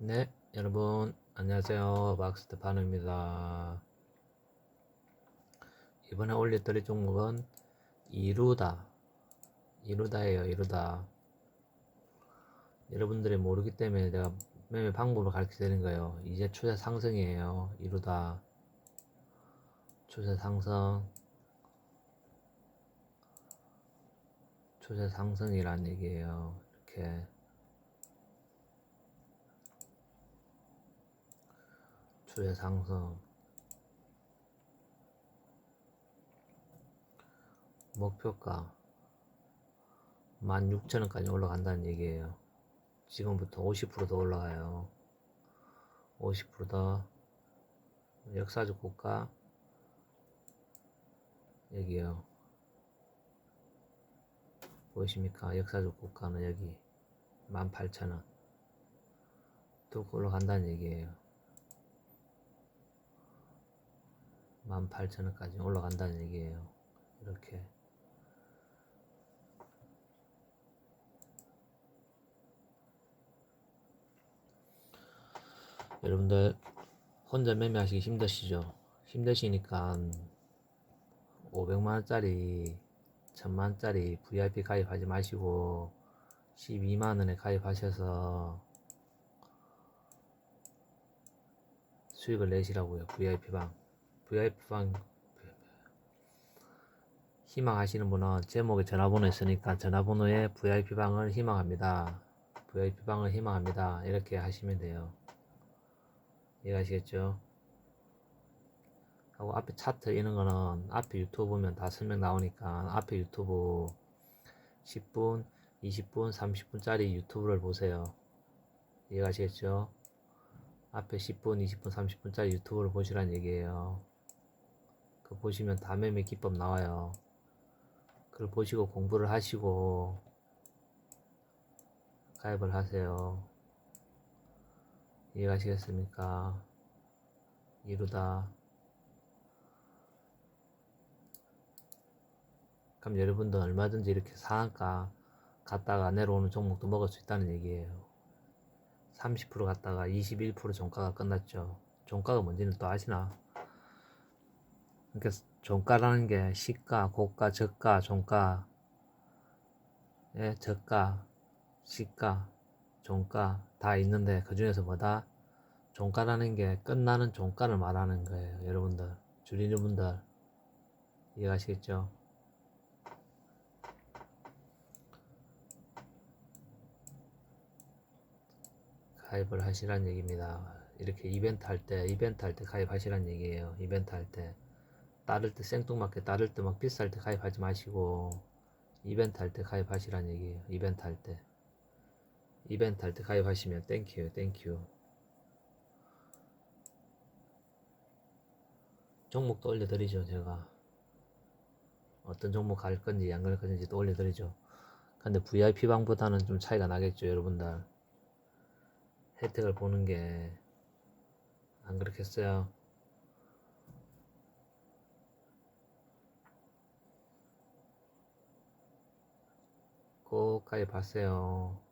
네, 여러분 안녕하세요. 박스테파노입니다. 이번에 올려드릴 종목은 이루다, 이루다예요. 이루다. 여러분들이 모르기 때문에 내가 매매 방법을 가르쳐 드리는 거예요. 이제 추세 상승이에요. 이루다. 추세 상승. 추세 상승이란 얘기예요. 이렇게. 추세 상승 목표가 16,000원까지 올라간다는 얘기예요. 지금부터 50%더 올라가요. 50%더 역사적 고가 여기요. 보이십니까? 역사적 고가는 여기 18,000원 또 올라간다는 얘기예요. 18,000원까지 올라간다는 얘기예요. 이렇게. 여러분들 혼자 매매하시기 힘드시죠? 힘드시니까 500만원짜리 1000만원짜리 VIP 가입하지 마시고 12만원에 가입하셔서 수익을 내시라고요. VIP방. VIP방 희망하시는 분은 제목에 전화번호 있으니까 전화번호에 VIP방을 희망합니다. VIP방을 희망합니다. 이렇게 하시면 돼요. 이해가시겠죠? 하고 앞에 차트 이런 거는 앞에 유튜브 보면 다 설명 나오니까 앞에 유튜브 10분, 20분, 30분짜리 유튜브를 보세요. 이해가시겠죠? 앞에 10분, 20분, 30분짜리 유튜브를 보시라는 얘기예요. 그 보시면 다 매매 기법 나와요. 그걸 보시고 공부를 하시고 가입을 하세요. 이해가시겠습니까? 이루다. 그럼 여러분도 얼마든지 이렇게 상한가 갔다가 내려오는 종목도 먹을 수 있다는 얘기예요. 30% 갔다가 21% 종가가 끝났죠. 종가가 뭔지는 또 아시나? 그러니까 종가라는 게 시가, 고가, 저가, 종가, 예, 저가, 시가, 종가 다 있는데 그 중에서 뭐다? 종가라는 게 끝나는 종가를 말하는 거예요. 여러분들, 줄이는 분들 이해하시겠죠? 가입을 하시란 얘기입니다. 이렇게 이벤트 할 때, 이벤트 할 때 가입하시란 얘기예요. 이벤트 할 때. 따를 때 생뚱맞게 따를 때 막 비쌀 때 가입하지 마시고 이벤트 할 때 가입하시란 얘기예요. 이벤트 할 때. 이벤트 할 때 가입하시면 땡큐 땡큐 종목도 올려드리죠 제가. 어떤 종목 갈 건지 안 갈 건지 또 올려드리죠. 근데 VIP방보다는 좀 차이가 나겠죠 여러분들. 혜택을 보는 게. 안 그렇겠어요 꼭 가입하세요